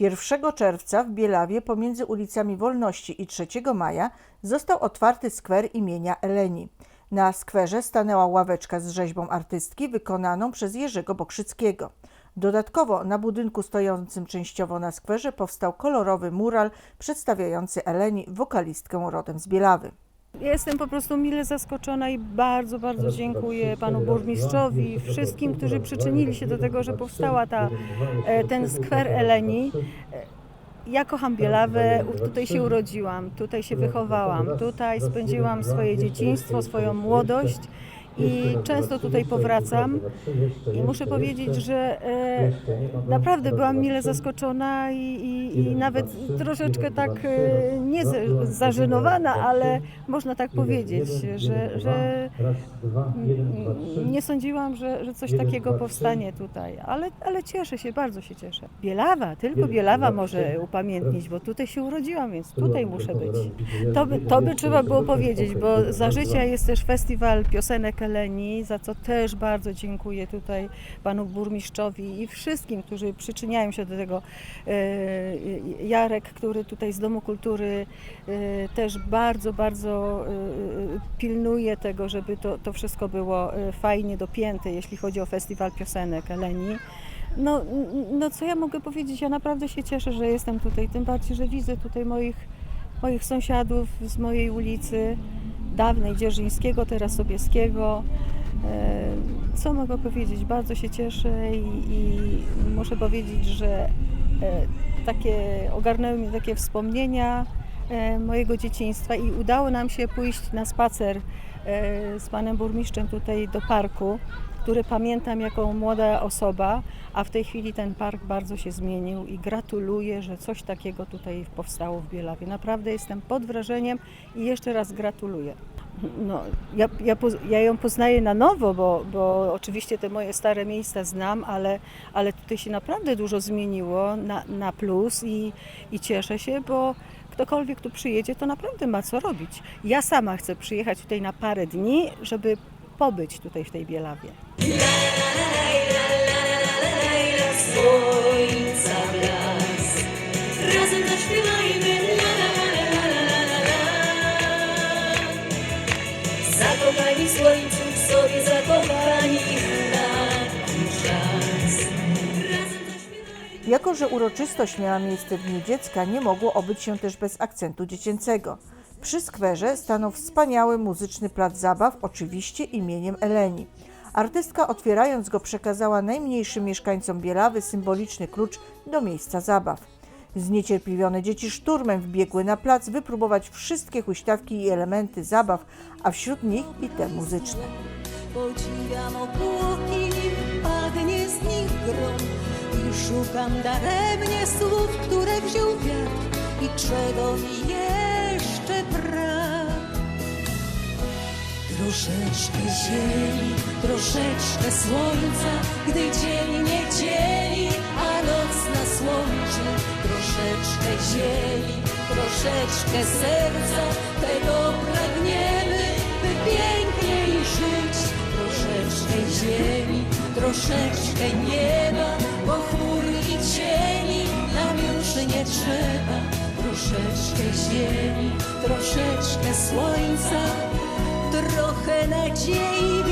1 czerwca w Bielawie pomiędzy ulicami Wolności i 3 Maja został otwarty skwer imienia Eleni. Na skwerze stanęła ławeczka z rzeźbą artystki wykonaną przez Jerzego Bokrzyckiego. Dodatkowo na budynku stojącym częściowo na skwerze powstał kolorowy mural przedstawiający Eleni, wokalistkę rodem z Bielawy. Jestem po prostu mile zaskoczona i bardzo, bardzo dziękuję panu burmistrzowi, wszystkim, którzy przyczynili się do tego, że powstała ta, e, ten skwer Eleni. E, Ja kocham Bielawę, tutaj się urodziłam, tutaj się wychowałam, tutaj spędziłam swoje dzieciństwo, swoją młodość i często tutaj powracam. I muszę powiedzieć, że e, naprawdę byłam mile zaskoczona i, i, i nawet troszeczkę tak e, nie zażenowana, ale można tak powiedzieć, że, że nie sądziłam, że, że coś takiego powstanie tutaj, ale, ale cieszę się, bardzo się cieszę. Bielawa, tylko Bielawa może upamiętnić, bo tutaj się urodziłam, więc tutaj muszę być. To by, to by trzeba było powiedzieć, bo za życia jest też festiwal piosenek Eleni, za co też bardzo dziękuję tutaj panu burmistrzowi i wszystkim, którzy przyczyniają się do tego. E, Jarek, który tutaj z Domu Kultury e, też bardzo, bardzo e, pilnuje tego, żeby to, to wszystko było fajnie dopięte, jeśli chodzi o festiwal piosenek Eleni. No, no co ja mogę powiedzieć, ja naprawdę się cieszę, że jestem tutaj, tym bardziej, że widzę tutaj moich, moich sąsiadów z mojej ulicy, dawnej Dzierżyńskiego, teraz Sobieskiego. E, Co mogę powiedzieć? Bardzo się cieszę i, i muszę powiedzieć, że e, takie ogarnęły mnie takie wspomnienia e, mojego dzieciństwa i udało nam się pójść na spacer z panem burmistrzem tutaj do parku, który pamiętam jako młoda osoba, a w tej chwili ten park bardzo się zmienił i gratuluję, że coś takiego tutaj powstało w Bielawie. Naprawdę jestem pod wrażeniem i jeszcze raz gratuluję. No, ja, ja, ja ją poznaję na nowo, bo, bo oczywiście te moje stare miejsca znam, ale, ale tutaj się naprawdę dużo zmieniło na, na plus i, i cieszę się, bo ktokolwiek tu przyjedzie, to naprawdę ma co robić. Ja sama chcę przyjechać tutaj na parę dni, żeby pobyć tutaj w tej Bielawie. Zakochani w słońcu, w sobie zakochani. Jako, że uroczystość miała miejsce w Dniu Dziecka, nie mogło obyć się też bez akcentu dziecięcego. Przy skwerze stanął wspaniały muzyczny plac zabaw, oczywiście imieniem Eleni. Artystka otwierając go przekazała najmniejszym mieszkańcom Bielawy symboliczny klucz do miejsca zabaw. Zniecierpliwione dzieci szturmem wbiegły na plac wypróbować wszystkie huśtawki i elementy zabaw, a wśród nich i te muzyczne. Podziwiam obłoki, padnie z nich grom I szukam daremnie słów, które wziął wiatr I czego mi jeszcze brak Troszeczkę ziemi, troszeczkę słońca Gdy dzień nie dzieli, Ziemi, troszeczkę serca Tego pragniemy, by piękniej żyć. Troszeczkę ziemi, troszeczkę nieba Bo chmur i cieni nam już nie trzeba. Troszeczkę ziemi, troszeczkę słońca Trochę nadziei